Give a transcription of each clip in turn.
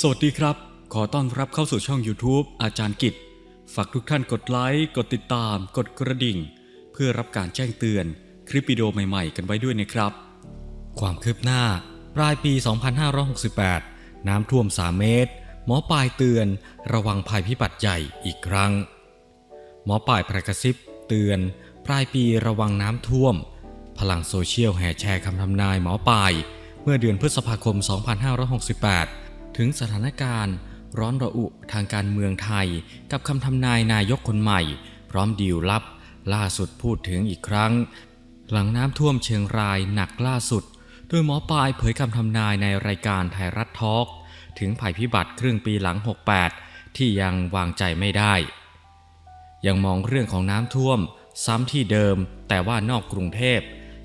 สวัสดีครับ ขอต้อนรับเข้าสู่ช่อง YouTube อาจารย์กิจ ฝากทุกท่านกดไลค์ กดติดตาม กดกระดิ่ง เพื่อรับการแจ้งเตือนคลิปวิดีโอใหม่ๆ กันไว้ด้วยนะครับ ความคืบหน้า ปลายปี 2568 น้ำท่วม 3 เมตร หมอปลายเตือน ระวังภัยพิบัติใหญ่อีกครั้ง หมอป่ายประกระซิบเตือน ปลายปีระวังน้ำท่วม พลังโซเชียลแห่แชร์คำทำนายหมอป่าย เมื่อเดือนพฤษภาคม 2568 ถึงสถานการณ์ร้อนระอุทางการเมืองไทย กับคำทำนายนายกคนใหม่ พร้อมดีลลับ ล่าสุดพูดถึงอีกครั้ง หลังน้ำท่วมเชียงรายหนักล่าสุด โดยหมอปลายเผยคำทำนายในรายการไทยรัฐทอล์กถึงภัยพิบัติครึ่งปีหลัง 68 ที่ยังวางใจไม่ได้ ยังมองเรื่องของน้ำท่วม ซ้ำที่เดิม แต่ว่านอกกรุงเทพ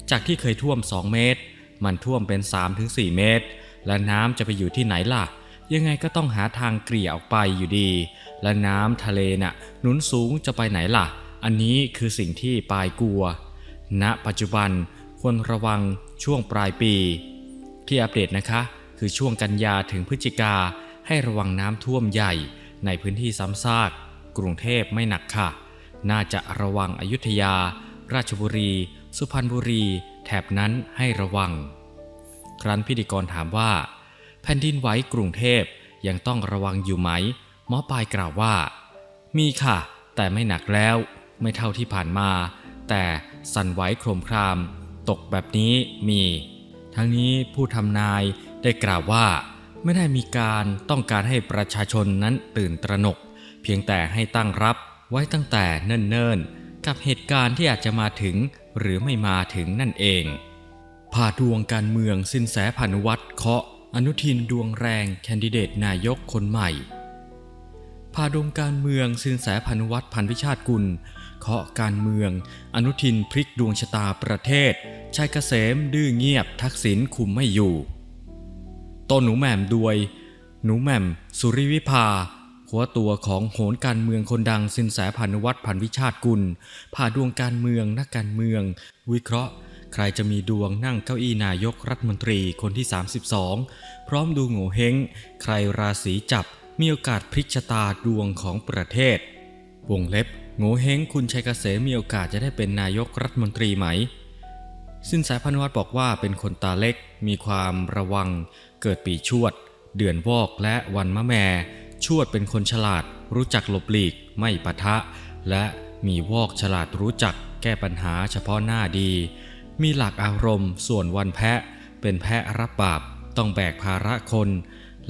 จากที่เคยท่วม 2 เมตร มันท่วมเป็น 3-4 เมตร และน้ำจะไปอยู่ที่ไหนล่ะ ยังไงก็ต้องหาทางเกลี่ยออกไปอยู่ดี และน้ำทะเลน่ะหนุนสูงจะไปไหนล่ะ อันนี้คือสิ่งที่ปายกลัว ณ ปัจจุบันควรระวังช่วงปลายปี ที่อัปเดตนะคะ คือช่วงกันยาถึงพฤศจิกาให้ระวังน้ำท่วมใหญ่ในพื้นที่ซ้ำซาก กรุงเทพไม่หนักค่ะ น่าจะระวังอยุธยา ราชบุรี สุพรรณบุรี แถบนั้นให้ระวัง ครั้นพิธีกรถามว่า แผ่นดินไหวกรุงเทพยังต้องระวังอยู่ไหม หมอปลายกล่าวว่า มีค่ะ แต่ไม่หนักแล้ว ไม่เท่าที่ผ่านมา แต่สั่นไหวโครมคราม ตกแบบนี้มี ทั้งนี้ผู้ทำนายได้กล่าวว่า ไม่ได้มีการต้องการให้ประชาชนนั้นตื่นตระหนก เพียงแต่ให้ตั้งรับไว้ตั้งแต่เนิ่นๆ กับเหตุการณ์ที่อาจจะมาถึง หรือไม่มาถึงนั่นเองพาดวงการเมืองสินแสพานุวัตรเคาะ อนุทินดวงแรงแคนดิเดตนายกคนใหม่ พาดวงการเมืองสินแสพานุวัตรพันวิชาติกุล เคาะการเมือง อนุทินพลิกดวงชะตาประเทศชายเกษมดื้อเงียบทักษิณคุมไม่อยู่ ต้นหนูแหม่มดวย หนูแหม่ม สุริวิภาหัวตัวของโหนการเมืองคนดังสินแสพานุวัตรพันวิชาติกุลผาดวงการเมืองนักการเมือง วิเคราะห์ ใครจะมีดวงนั่งเก้าอี้นายกรัฐมนตรีคนที่ 32 พร้อมดูโง่เฮงใครราศีจับมีโอกาสพลิกชะตาดวงของประเทศ วงเล็บโง่เฮงคุณชัยเกษมมีโอกาสจะได้เป็นนายกรัฐมนตรีไหม สินแสพันวัตบอกว่าเป็นคนตาเล็ก มีความระวัง เกิดปีชวด เดือนวอกและวันมะแม่ ชวดเป็นคนฉลาด รู้จักหลบหลีก ไม่ปะทะ และมีวอกฉลาดรู้จักแก้ปัญหาเฉพาะหน้าดี มีหลักอารมณ์ ส่วนวันแพะ เป็นแพะรับบาป ต้องแบกภาระคน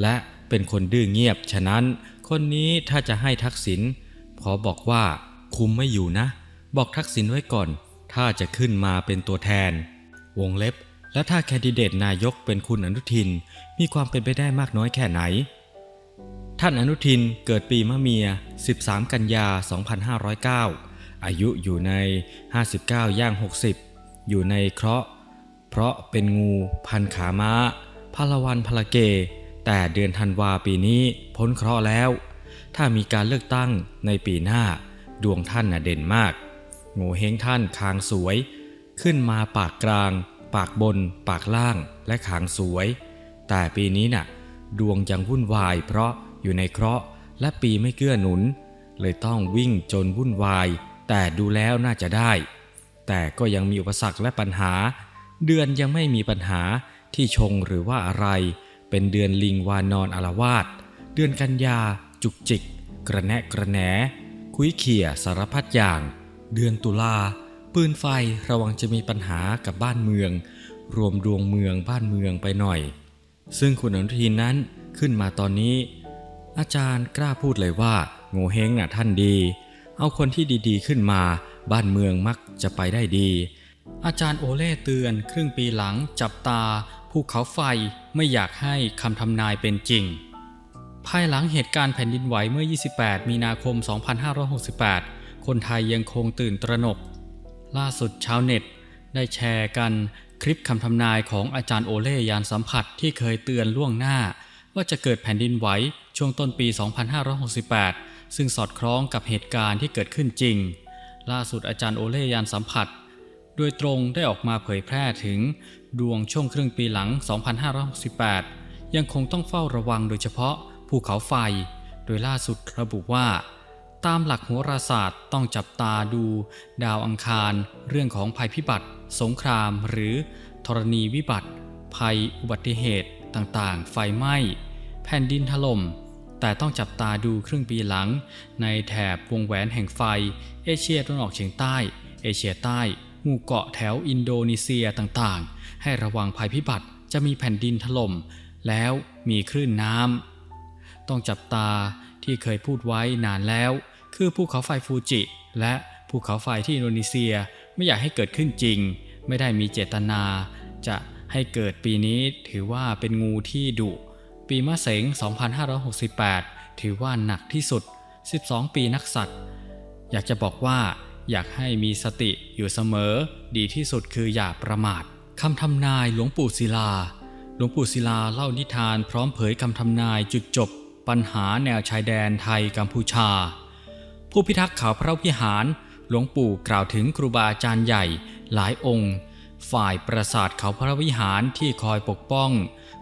และเป็นคนดื้อเงียบ ฉะนั้น คนนี้ถ้าจะให้ทักษิณขอบอกว่าคุมไม่อยู่นะ บอกทักษิณไว้ก่อน ถ้าจะขึ้นมาเป็นตัวแทน วงเล็บ และถ้าแคนดิเดตนายกเป็นคุณอนุทิน มีความเป็นไปได้มากน้อยแค่ไหน ท่านอนุทินเกิดปีมะเมีย 13 กันยา 2509 อายุอยู่ใน 59 ย่าง 60 อยู่ในเคราะห์ เพราะเป็นงูพันขาม้าพลวันพลเก แต่เดือนธันวาปีนี้พ้นเคราะห์แล้ว ถ้ามีการเลือกตั้งในปีหน้า ดวงท่านน่ะเด่นมากโง่เฮงท่านคางสวย ขึ้นมาปากกลาง ปากบน ปากล่างและขางสวย แต่ปีนี้น่ะ ดวงยังวุ่นวายเพราะอยู่ในเคราะห์และปีไม่เกื้อหนุน เลยต้องวิ่งจนวุ่นวาย แต่ดูแล้วน่าจะได้ แต่ก็ยังมีอุปสรรคและปัญหา เดือนยังไม่มีปัญหาที่ชงหรือว่าอะไร เป็นเดือนลิงวานอนอารวาสเดือนกันยา จุกจิก กระแนะกระแหน คุยเขี่ยสารพัดอย่าง เดือนตุลา ปืนไฟระวังจะมีปัญหากับบ้านเมือง รวมดวงเมืองบ้านเมืองไปหน่อย ซึ่งคุณอนุทินนั้นขึ้นมาตอนนี้ อาจารย์กล้าพูดเลยว่าโง่เฮงน่ะท่านดี เอาคนที่ดีๆขึ้นมา บ้านเมืองมักจะไปได้ดี อาจารย์โอเล่เตือนครึ่งปีหลังจับตาภูเขาไฟไม่อยากให้คำทำนายเป็นจริง ภายหลังเหตุการณ์แผ่นดินไหวเมื่อ 28 มีนาคม 2568 คนไทยยังคงตื่นตระหนก ล่าสุดชาวเน็ตได้แชร์กันคลิปคำทำนายของอาจารย์โอเล่ยานสัมผัสที่เคยเตือนล่วงหน้า ว่าจะเกิดแผ่นดินไหวช่วงต้นปี 2568 ซึ่งสอดคล้องกับเหตุการณ์ที่เกิดขึ้นจริง ล่าสุดอาจารย์โอเล่ยานสัมผัส โดยตรงได้ออกมาเผยแพร่ถึงดวงช่วงครึ่งปีหลัง 2568 ยังคงต้องเฝ้าระวังโดยเฉพาะภูเขาไฟ โดยล่าสุดระบุว่า ตามหลักโหราศาสตร์ต้องจับตาดู ดาวอังคาร เรื่องของภัยพิบัติ สงคราม หรือธรณีวิบัติ ภัยอุบัติเหตุต่างๆ ไฟไหม้ แผ่นดินถล่ม แต่ต้องจับตาดูครึ่งปีหลัง ในแถบวงแหวนแห่งไฟ เอเชียตะวันออกเฉียงใต้ เอเชียใต้ หมู่เกาะแถวอินโดนีเซียต่างๆ ให้ระวังภัยพิบัติจะมีแผ่นดินถล่ม แล้วมีคลื่นน้ำ ต้องจับตาที่เคยพูดไว้นานแล้ว คือภูเขาไฟฟูจิ และภูเขาไฟที่อินโดนีเซียไม่อยากให้เกิดขึ้นจริง ไม่ได้มีเจตนา จะให้เกิดปีนี้ถือว่าเป็นงูที่ดุ ปีมะเสง 2568 ถือว่าหนักที่สุด 12 ปีนักสัตว์ อยากจะบอกว่าอยากให้มีสติอยู่เสมอ ดีที่สุดคืออย่าประมาทคำทำนายหลวงปู่ศิลา หลวงปู่ศิลาเล่านิทานพร้อมเผยคำทำนายจุดจบ ปัญหาแนวชายแดนไทยกัมพูชา ผู้พิทักษ์เขาพระวิหาร หลวงปู่กล่าวถึงครูบาอาจารย์ใหญ่หลายองค์ ฝ่ายปราสาทเขาพระวิหารที่คอยปกป้อง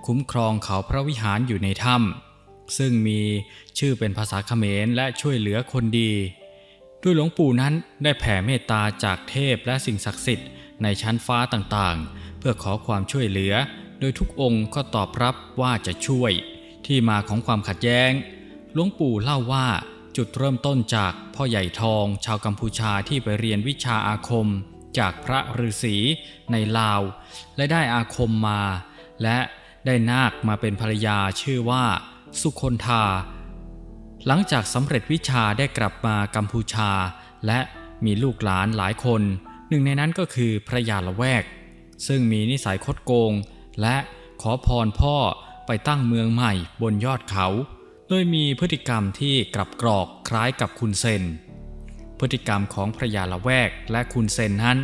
คุ้มครองเขาพระวิหารอยู่ในถ้ำซึ่งมีชื่อเป็นภาษาเขมรและช่วยเหลือคนดี ด้วยหลวงปู่นั้นได้แผ่เมตตาจากเทพและสิ่งศักดิ์สิทธิ์ในชั้นฟ้าต่างๆ เพื่อขอความช่วยเหลือ โดยทุกองค์ก็ตอบรับว่าจะช่วย ที่มาของความขัดแย้ง หลวงปู่เล่าว่าจุดเริ่มต้นจากพ่อใหญ่ทองชาวกัมพูชาที่ไปเรียนวิชาอาคม จากพระฤาษีในลาว และได้อาคมมา และ ได้นาคมาเป็นภรรยาชื่อว่า สุคนธา หลังจากสำเร็จวิชาได้กลับมากัมพูชา และมีลูกหลานหลายคน หนึ่งในนั้นก็คือพระยาละแวก ซึ่งมีนิสัยคดโกง และขอพรพ่อไปตั้งเมืองใหม่บนยอดเขา โดยมีพฤติกรรมที่กลับกรอกคล้ายกับคุณเซน พฤติกรรมของพระยาละแวกและคุณเซนนั้น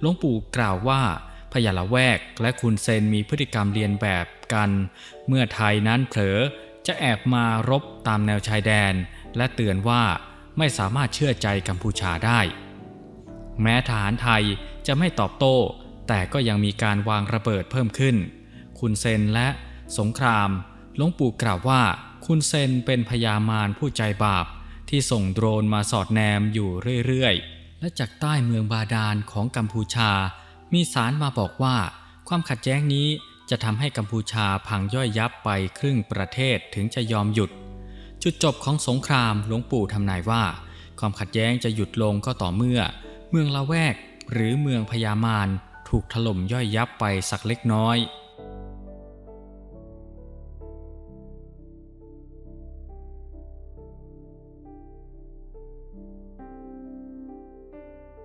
หลวงปู่กล่าวว่า พยาละแวกและคุณเซนมีพฤติกรรมเรียนแบบกัน เมื่อไทยนั้นเผลอจะแอบมารบตามแนวชายแดน และเตือนว่าไม่สามารถเชื่อใจกัมพูชาได้ แม้ทหารไทยจะไม่ตอบโต้ แต่ก็ยังมีการวางระเบิดเพิ่มขึ้น คุณเซนและสงครามหลวงปู่กล่าวว่าคุณเซนเป็นพญามารผู้ใจบาป ที่ส่งโดรนมาสอดแนมอยู่เรื่อย ๆ และจากใต้เมืองบาดาลของกัมพูชา มีสารมาบอกว่า ความขัดแย้งนี้จะทำให้กัมพูชาพังย่อยยับไปครึ่งประเทศถึงจะยอมหยุด จุดจบของสงครามหลวงปู่ทำนายว่า ความขัดแย้งจะหยุดลงก็ต่อเมื่อ เมืองละแวก หรือเมืองพญามารถูกถล่มย่อยยับไปสักเล็กน้อย